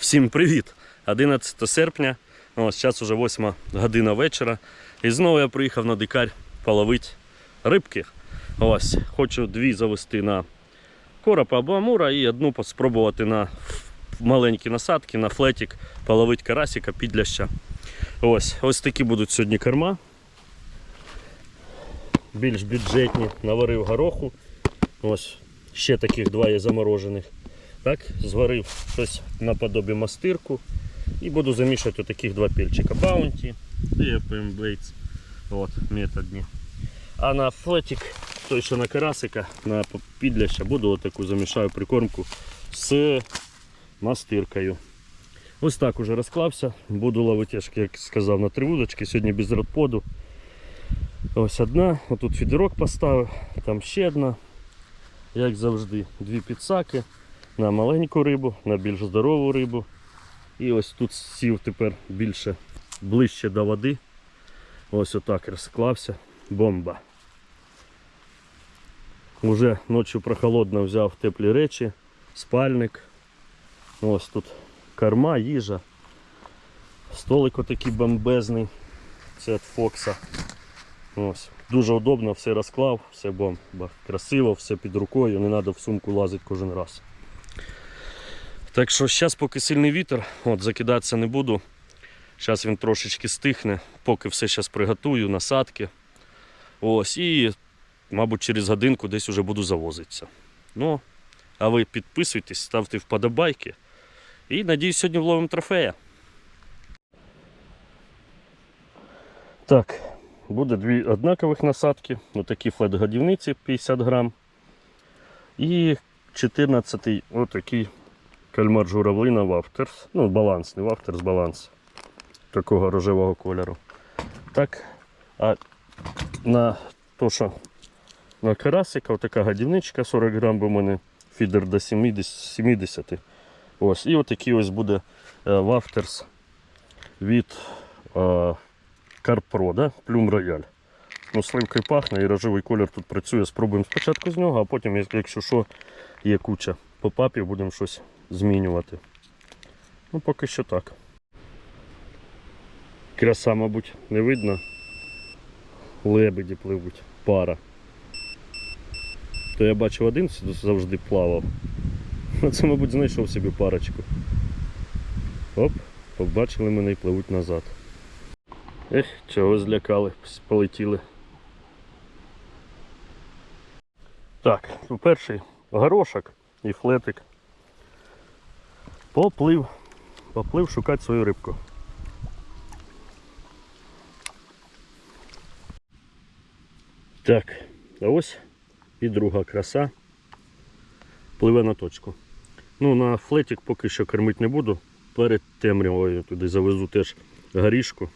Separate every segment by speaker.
Speaker 1: Всім привіт! 11 серпня, ось зараз вже 8 година вечора. І знову я приїхав на дикарь половити рибки. Ось, хочу дві завести на коропа або амура і одну спробувати на маленькі насадки, на флетик, половити карасика, підляща. Ось, ось такі будуть сьогодні корма. Більш бюджетні, наварив гороху. Ось ще таких два є заморожених. Так, зварив щось наподобі мастирку. І буду замішувати отаких два пільчика. Баунті і FM Baits. От, методні. А на флетик, той що на карасика, на підляща, буду отаку замішаю прикормку з мастиркою. Ось так уже розклався. Буду ловити, як сказав, на три вудочки. Сьогодні без родподу. Ось одна, отут фідерок поставив, там ще одна. Як завжди, дві підсаки на маленьку рибу, на більш здорову рибу. І ось тут сів тепер більше ближче до води. Ось отак розклався. Бомба. Уже ночі прохолодно взяв теплі речі, спальник. Ось тут корма, їжа. Столик отакий бомбезний. Це від Фокса. Ось. Дуже удобно, все розклав, все бомба. Красиво, все під рукою, не треба в сумку лазити кожен раз. Так що зараз, поки сильний вітер, от закидатися не буду. Зараз він трошечки стихне, поки все зараз приготую, насадки. Ось, і, мабуть, через годинку десь уже буду завозитися. Ну, а ви підписуйтесь, ставте вподобайки. І надіюсь, сьогодні вловимо трофея. Так, буде дві однакових насадки. Отакі флет-годівниці 50 грам. І 14-й отакий кальмар журавлина вафтерс. Ну, балансний вафтерс баланс. Такого рожевого кольору. Так, а на то, що на карасика, отака годівничка 40 грам, бо в мене фідер до 70. 70. Ось. І отакий ось буде е, вафтерс від е, Карпро, да? Плюм Рояль. Ну, сливкою пахне і рожевий колір тут працює. Спробуємо спочатку з нього, а потім, якщо що, є куча попапів, будемо щось змінювати. Ну, поки що так. Краса, мабуть, не видно. Лебеді пливуть, пара. То я бачив один завжди плавав. Це, мабуть, знайшов собі парочку. Оп, побачили мене і пливуть назад. Ех, чого злякали, полетіли. Так, перший горошок і флетик. Поплив. Поплив шукати свою рибку. Так, а ось і друга краса. Пливе на точку. Ну, на флетик поки що кормити не буду. Перед темрявою туди завезу теж горішку.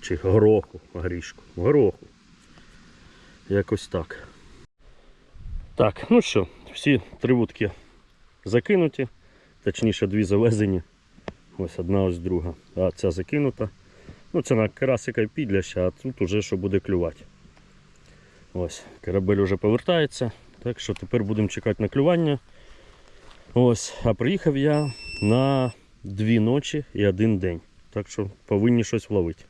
Speaker 1: Чи гороху, горішку. Гороху. Якось так. Так, ну що, всі три вудки закинуті, точніше дві завезені. Ось одна, ось друга. А ця закинута. Ну це на карасика і підляща, а тут уже що буде клювати. Ось, корабель вже повертається, так що тепер будемо чекати на клювання. Ось, а приїхав я на дві ночі і один день. Так що повинні щось вловити.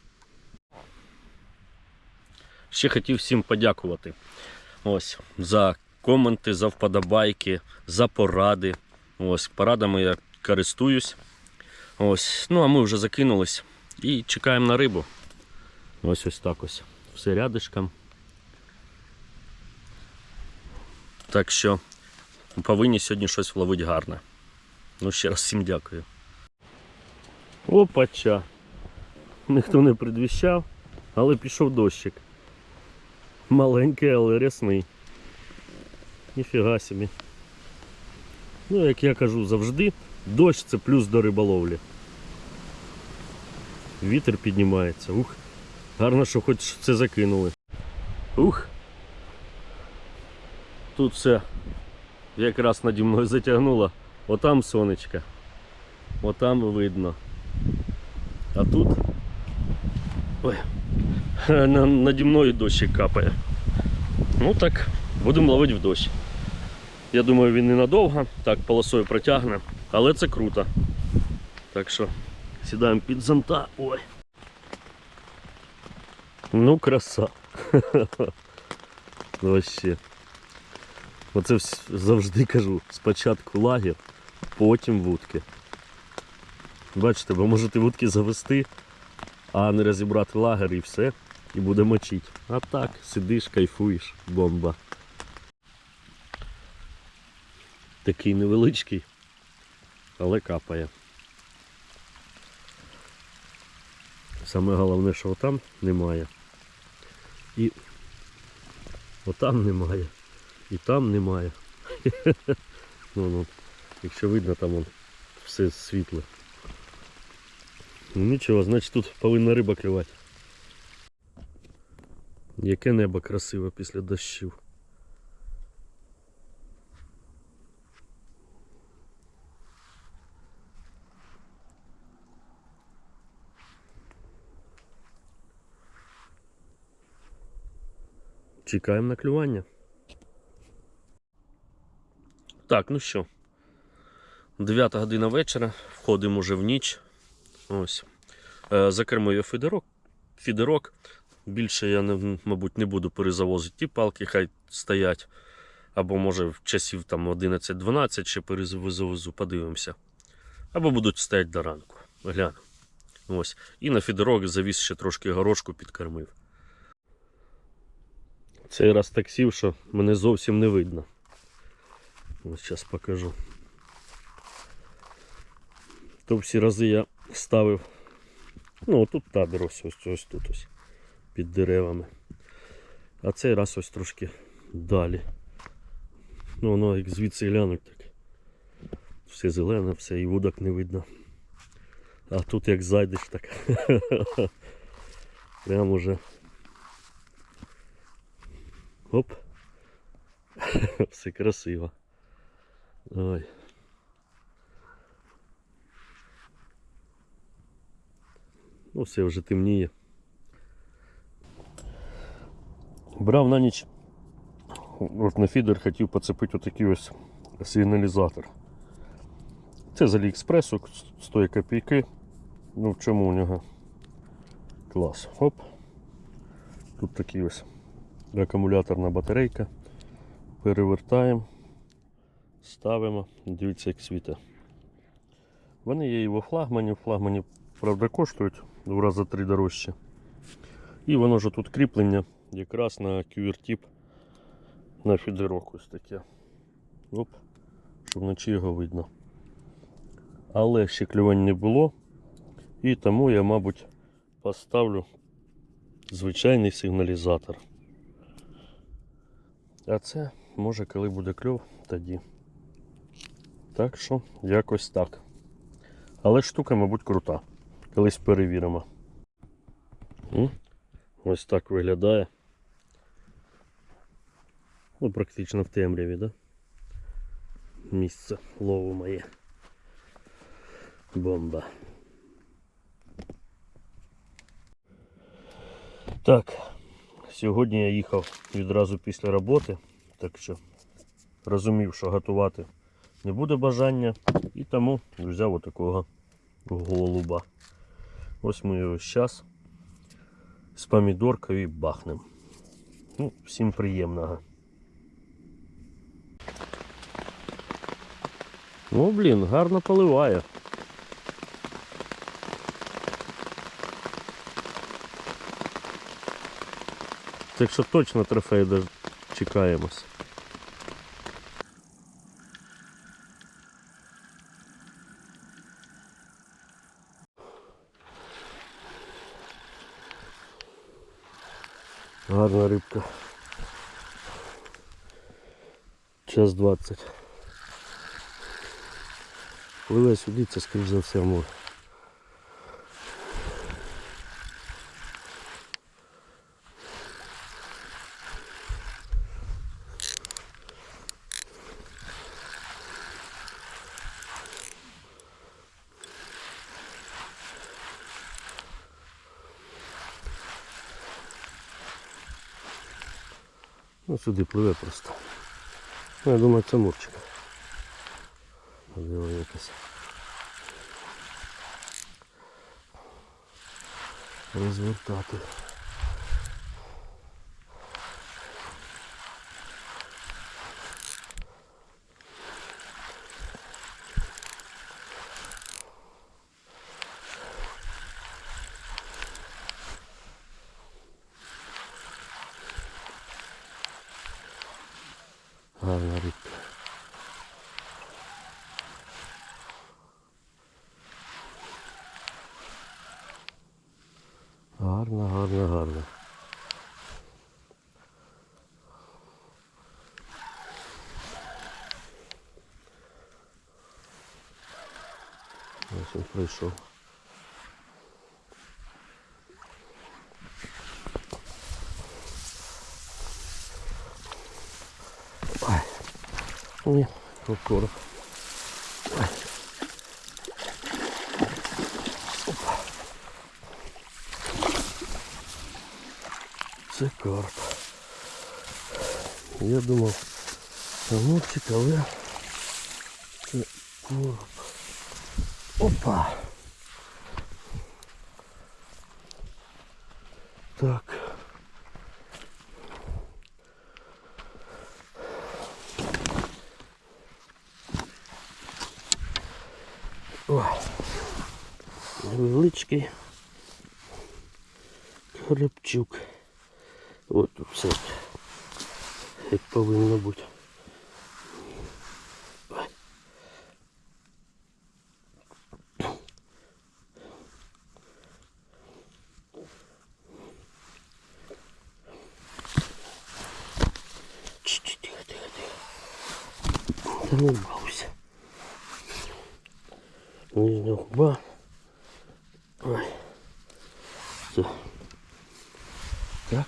Speaker 1: Ще хотів всім подякувати. Ось, за коменти, за вподобайки, за поради. Ось, порадами я користуюсь. Ось, ну а ми вже закинулись і чекаємо на рибу. Ось ось так ось. Все рядишком. Так що повинні сьогодні щось вловити гарне. Ну, ще раз всім дякую. Опача. Ніхто не предвіщав, але пішов дощик. Маленький, але рясний. Ніфіга собі. Ну, як я кажу завжди, дощ це плюс до риболовлі. Вітер піднімається. Ух. Гарно, що хоч це закинули. Ух. Тут все якраз наді мною затягнуло. Отам сонечко. Отам видно. А тут. Ой. Наді мною дощик капає. Ну так, будемо ловити в дощ. Я думаю, він ненадовго, так полосою протягне, але це круто. Так що сідаємо під зонта. Ой. Ну, краса. Вообще. Оце завжди кажу. Спочатку лагер, потім вудки. Бачите, ви можете вудки завести, а не розібрати лагер і все, і буде мочити. А так, сидиш, кайфуєш, бомба. Такий невеличкий, але капає. Саме головне, що отам немає. І отам немає. І там немає. ну, ну, якщо видно, там вон, все світле. Ну нічого, значить тут повинна риба клювати. Яке небо красиве після дощів. Чекаємо на клювання. Так, ну що. 9 година вечора, входимо вже в ніч. Ось. Е, Закермую фідерок. Фідерок. Більше я, не- мабуть, не буду перезавозити ті палки, хай стоять. Або може в часів 11-12 ще перезавезу, подивимося. Або будуть стояти до ранку. Гляну. Ось. І на фідерок завіз ще трошки горошку підкормив. Цей раз так сів, що мене зовсім не видно. Ось зараз покажу. То всі рази я ставив. Ну, тут табір ось ось, ось тут ось. Під деревами. А цей раз ось трошки далі. Ну воно як звідси глянуть так. Все зелене, все і вудок не видно. А тут як зайдеш так. Прям уже. Оп. Все красиво. Ой. Ну, все вже темніє. Брав на ніч. От на фідер хотів поцепити отакий ось сигналізатор. Це з Аліекспресу, стоїть копійки. Ну в чому у нього клас. Оп. Тут такий ось акумуляторна батарейка. Перевертаємо, ставимо, дивіться, як світе. Вони є і во флагмані, в флагмані, правда, коштують в рази три дорожче. І воно ж тут кріплення якраз на QR-тип на фідерок ось таке. Оп, щоб вночі його видно. Але ще клювань не було. І тому я, мабуть, поставлю звичайний сигналізатор. А це може коли буде кльов, тоді. Так що, якось так. Але штука, мабуть, крута. Колись перевіримо. Ось так виглядає. Ну, практично в темряві, да? Місце лову моє. Бомба. Так, сьогодні я їхав відразу після роботи, так що розумів, що готувати не буде бажання, і тому взяв отакого голуба. Ось ми його зараз з помідоркою і бахнем. Ну, всім приємного. О, блін, гарно поливає. Так що точно трофей чекаємось. Гарна рибка. Час 20. Пливе сюди, це скоріш за все море. сюди пливе просто. Ну, Я думаю, це мурчик. Можливо, якесь. Розвертати. Гарна рибка. Гарно, гарно, гарно. Ось він прийшов. Ні, окорок. Ой. Опа. Це карп. Я думав, самурчик, але це короб. Опа. Так. Невеличкий коробчук. От тут все як повинно бути. Ой. Чш-чш, Тихо, тихо, тихо. Та не балуйся. Нижня губа. Ой. Все. Так.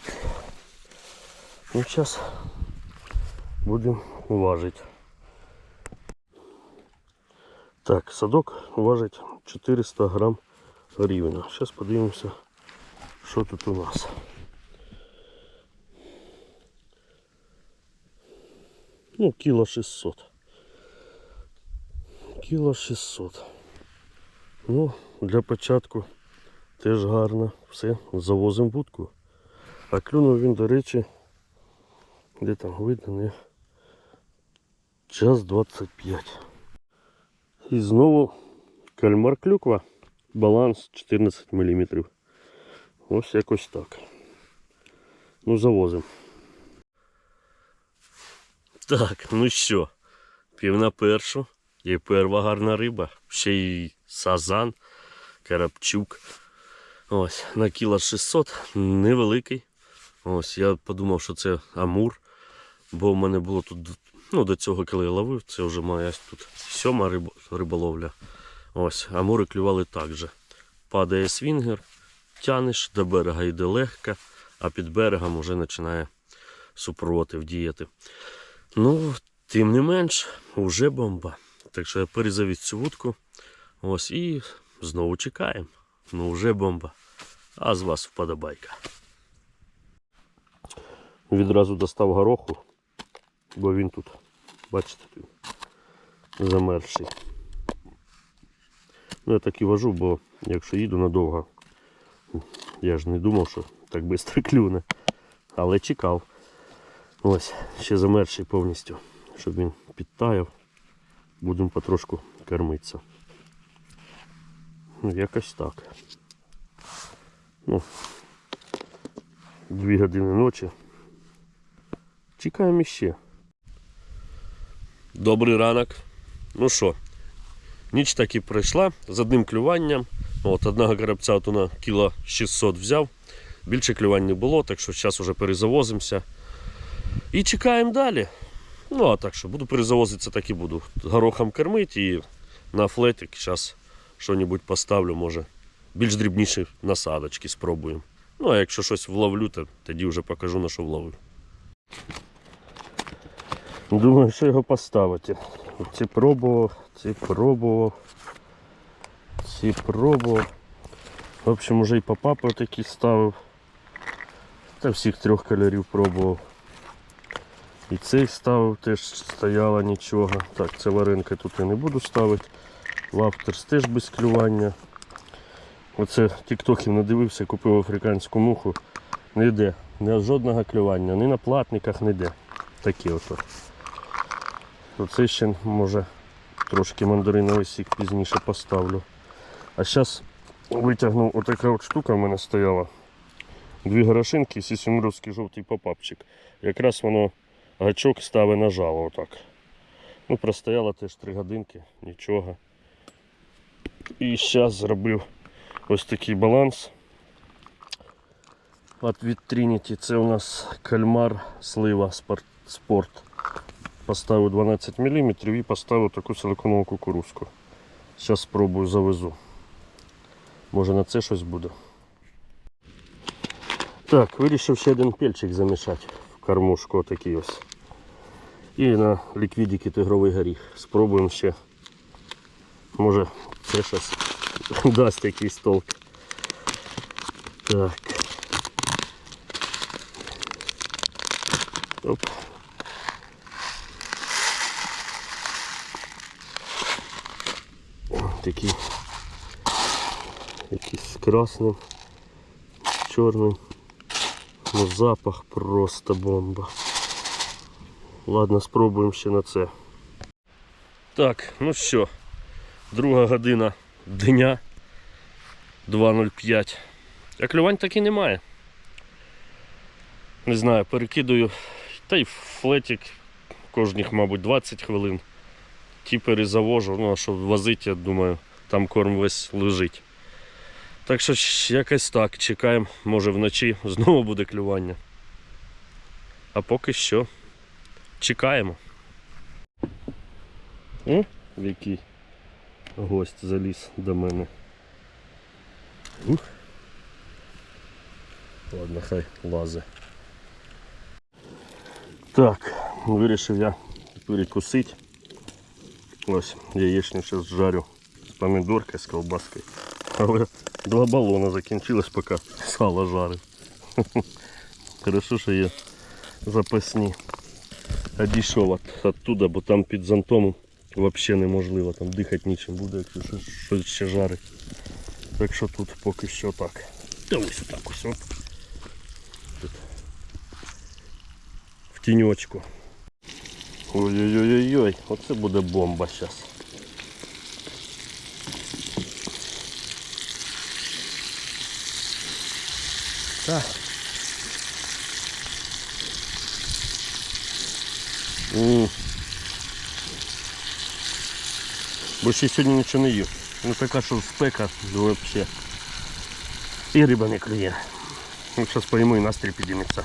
Speaker 1: Ну, сейчас будем важить. Так, садок важить 400 грамм рівня. Сейчас подивимося, що тут у нас. Ну, кіло 600. Кіло 600. Ну, для початку теж гарно. Все, завозимо будку. А клюнув він, до речі, де там видно, не час 25. І знову кальмар клюква. Баланс 14 мм. Ось якось так. Ну, завозимо. Так, ну що, пів на першу. Є перва гарна риба. Ще й сазан, карапчук. Ось, на кіло 600, невеликий. Ось, я подумав, що це амур, бо в мене було тут, ну, до цього, коли я ловив, це вже моя тут сьома риб, риболовля. Ось, амури клювали так же. Падає свінгер, тянеш, до берега йде легко, а під берегом вже починає супротив діяти. Ну, тим не менш, вже бомба. Так що я перезавіз цю вудку. Ось і знову чекаємо. Ну вже бомба. А з вас вподобайка. Відразу достав гороху, бо він тут, бачите, замерзший. Ну, я так і вожу, бо якщо їду надовго, я ж не думав, що так швидко клюне. Але чекав. Ось, ще замерзший повністю, щоб він підтаяв. Будемо потрошку кормитися. Ну, якось так. Ну, дві години ночі. Чекаємо іще. Добрий ранок. Ну що, ніч так і пройшла з одним клюванням. От Одного карабця от на кіло 600 взяв. Більше клювань не було, так що зараз вже перезавозимося. І чекаємо далі. Ну, а так що, буду перезавозитися, так і буду. Горохом кормити і на флетик зараз що-небудь поставлю, може. Більш дрібніші насадочки спробуємо. Ну, а якщо щось вловлю, то тоді вже покажу на що вловлю. Думаю, що його поставити. Ці пробував, ці пробував, ці пробував. В общем, уже і попапи такі ставив. Та всіх трьох кольорів пробував. І цей ставив, теж стояло нічого. Так, це варенка тут я не буду ставити. Лафтерс теж без клювання. Оце тіктоків надивився, купив африканську муху. Не йде. Не жодного клювання, ні на платниках не йде. Такі ото. Оце ще може трошки мандариновий сік пізніше поставлю. А зараз витягнув отака от штука в мене стояла. Дві горошинки, сісімуровський жовтий попапчик. Якраз воно гачок ставить на жало отак. Ну, простояла теж 3 годинки, нічого. І зараз зробив ось такий баланс. От від Trinity це у нас кальмар слива спорт. Поставив 12 мм і поставив таку силиконову кукурузку. Зараз спробую завезу. Може на це щось буде. Так, вирішив ще один пельчик замішати в кормушку отакий ось. І на ліквідіки тигровий горіх. Спробуємо ще. Може це щось дасть якийсь толк. Так. Оп. Такий якийсь з красним, чорним. Ну запах просто бомба. Ладно, спробуємо ще на це. Так, ну що, друга година дня 2.05. А клювань так і немає. Не знаю, перекидаю. Та й флетик кожних, мабуть, 20 хвилин. Ті перезавожу, ну а що возити, я думаю, там корм весь лежить. Так що якось так, чекаємо, може вночі знову буде клювання. А поки що чекаємо. О, який гость заліз до мене. Ух. Ладно, хай лазе. Так, вирішив я перекусити. Ось, яєчню зараз жарю з помідоркою, з ковбаскою. Але два балони закінчилось, поки сало жарив. Хорошо, що є запасні. А дійшов от, оттуда, бо там під зонтом взагалі неможливо, там дихати нічим буде, якщо щось- ще жарить. Так що тут поки що так. Та ось так ось. Оп. Тут. В тіньочку. Ой-ой-ой-ой, оце буде бомба зараз. Так. М. Бо ще сьогодні нічого не їв. Ну така, що спека, ну вообще. І риба не клює. Ну, зараз поїмо і настрій підійметься.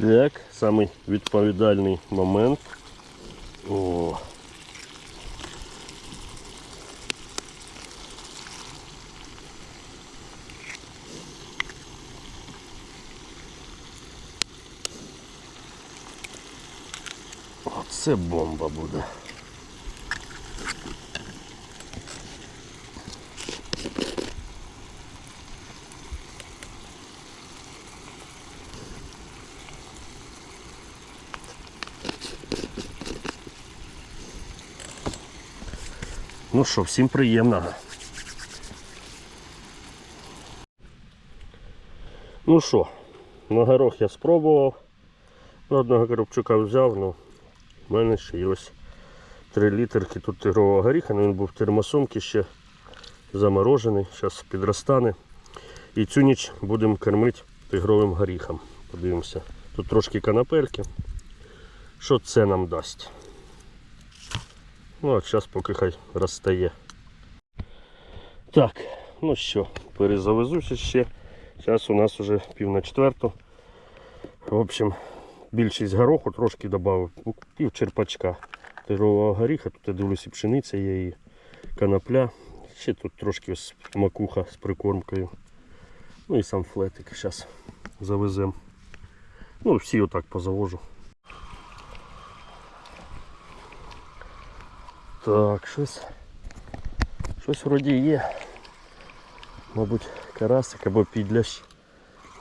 Speaker 1: Так, самий відповідальний момент. О. Оце бомба буде. Ну що, всім приємного. Ну що, на горох я спробував. Ну, Одного коробчука взяв, ну в мене ще є ось 3 літерки тут тигрового горіха, ну, він був в термосумці ще заморожений, зараз підростане. І цю ніч будемо кормити тигровим горіхом. Подивимося. Тут трошки канапельки. Що це нам дасть? Ну, а зараз поки хай розстає. Так, ну що, перезавезуся ще. Зараз у нас вже пів на четверту. В общем, більшість гороху трошки додав, пів черпачка тигрового горіха. Тут я дивлюся пшениця є і канапля. Ще тут трошки ось макуха з прикормкою. Ну і сам флетик зараз завеземо. Ну, всі отак позавожу. Так, щось. Щось вроді є. Мабуть, карасик або підлящ.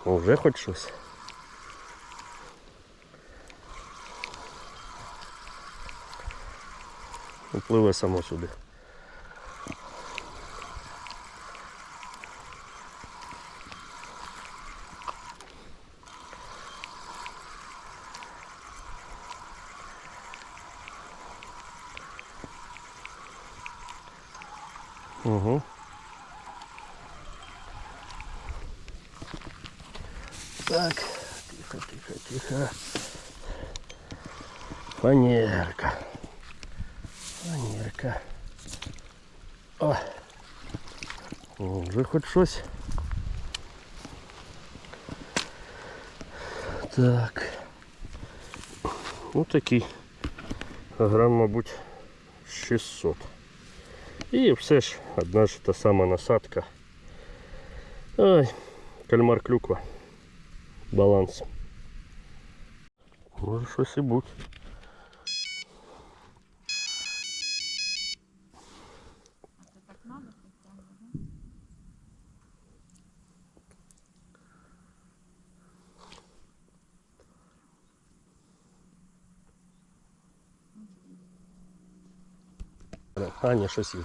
Speaker 1: Уже хоч щось. Впливе само сюди. Угу. Так, тихо, тихо, тихо. Фанерка. Фанерка. О. О, Вже хоч щось. Так. Ну такий. Грам, мабуть, 600. І все ж одна ж та сама насадка. Ой, кальмар клюква. Баланс. Може щось і бути. А, ні, щось є.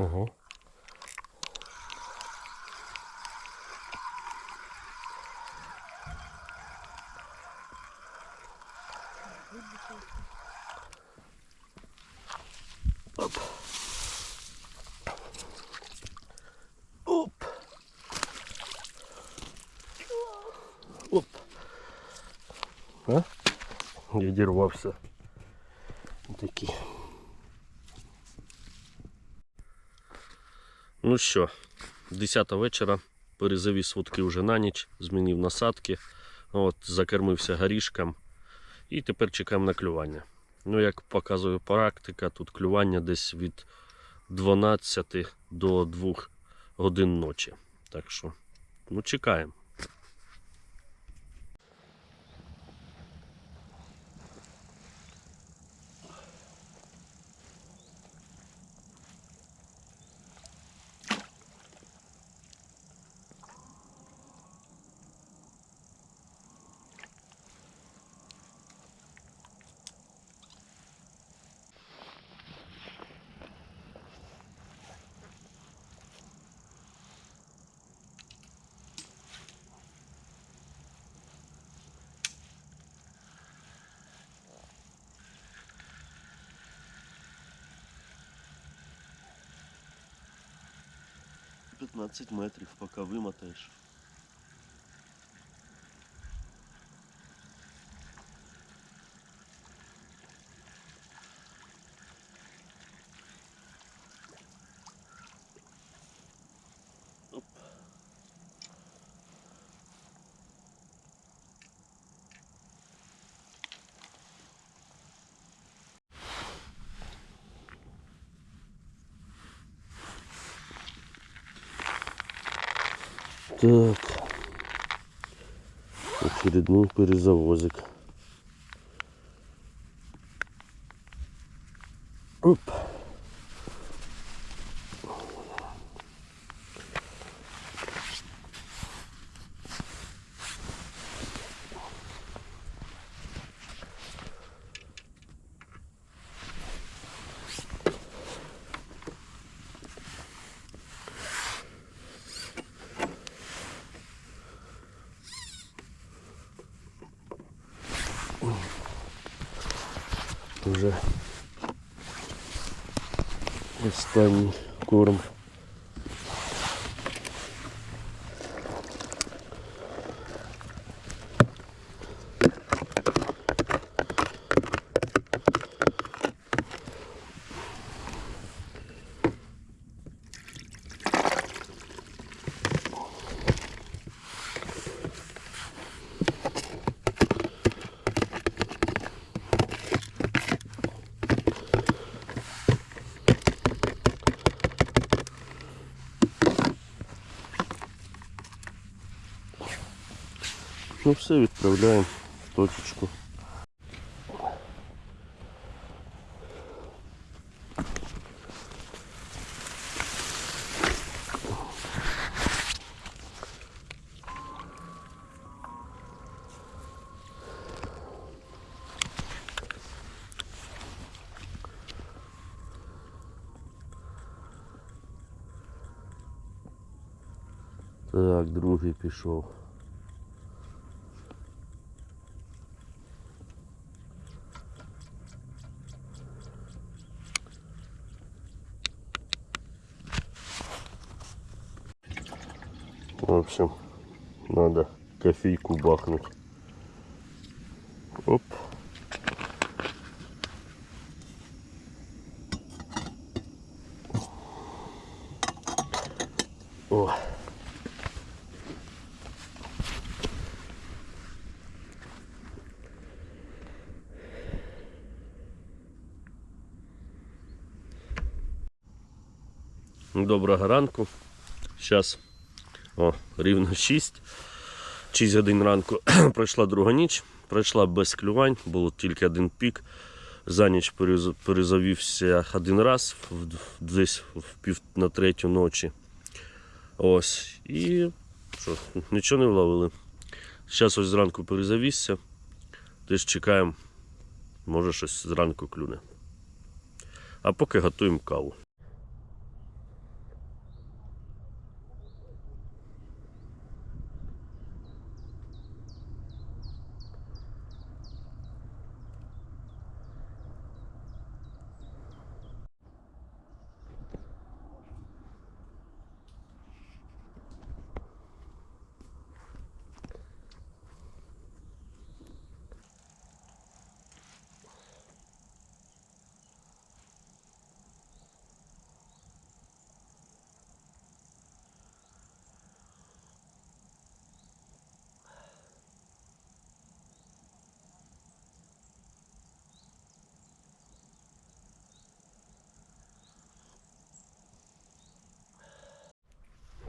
Speaker 1: Ого. Оп. Оп. Оп. А? Відірвався. Такий. Ну що, 10 вечора, перезавіз вудки вже на ніч, змінив насадки, от, закормився горішком і тепер чекаємо на клювання. Ну, як показує практика, тут клювання десь від 12 до 2 годин ночі. Так що, ну чекаємо. П'ятнадцять метрів, поки вимотаєш. Так. Очередной перезавозик. Оп. Вже останній корм. Ну все, відправляємо в точечку. Так, другий пішов. В общем, надо кофейку бахнуть. Оп. О. Доброго ранку. Зараз о, рівно 6. 6 годин ранку пройшла друга ніч, пройшла без клювань, було тільки один пік. За ніч перезавівся один раз, десь в пів на третю ночі. Ось. І що, нічого не вловили. Зараз ось зранку перезавісся. Теж чекаємо, може щось зранку клюне. А поки готуємо каву.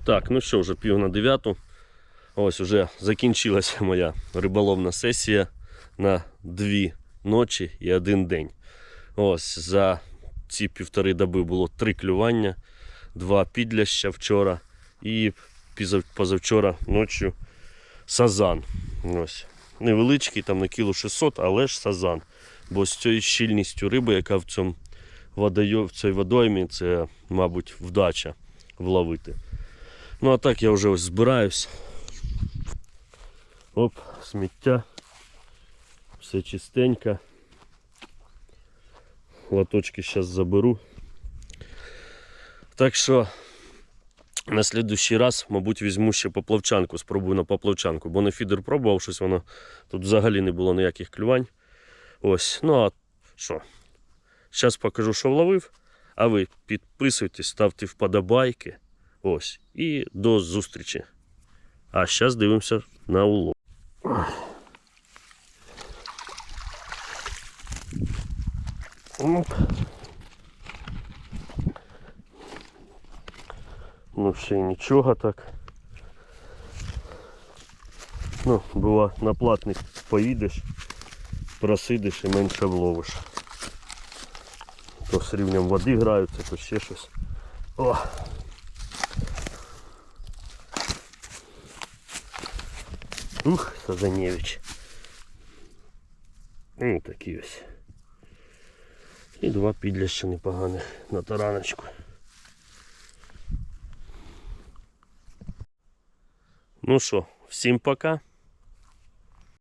Speaker 1: Так, ну що, вже пів на дев'яту. Ось уже закінчилася моя риболовна сесія на дві ночі і один день. Ось за ці півтори доби було три клювання, два підляща вчора і позавчора ночі сазан. Ось. Невеличкий, там на кіло 600, але ж сазан. Бо з цією щільністю риби, яка в цьому водойо, в цій водоймі, це, мабуть, вдача вловити. Ну а так я вже ось збираюсь. Оп, сміття. Все чистенько. Лоточки зараз заберу. Так що на слідущий раз, мабуть, візьму ще поплавчанку, спробую на поплавчанку, бо на фідер пробував щось воно. Тут взагалі не було ніяких клювань. Ось, ну а що? Зараз покажу, що вловив. А ви підписуйтесь, ставте вподобайки. Ось. І до зустрічі. А зараз дивимося на улов. Ну, ще нічого так. Ну, бува, на платник поїдеш, просидиш і менше вловиш. То з рівнем води граються, то ще щось. О! Ух, Сазаневич. Ну, такі ось. І два підляща непоганих на тараночку. Ну що, всім пока.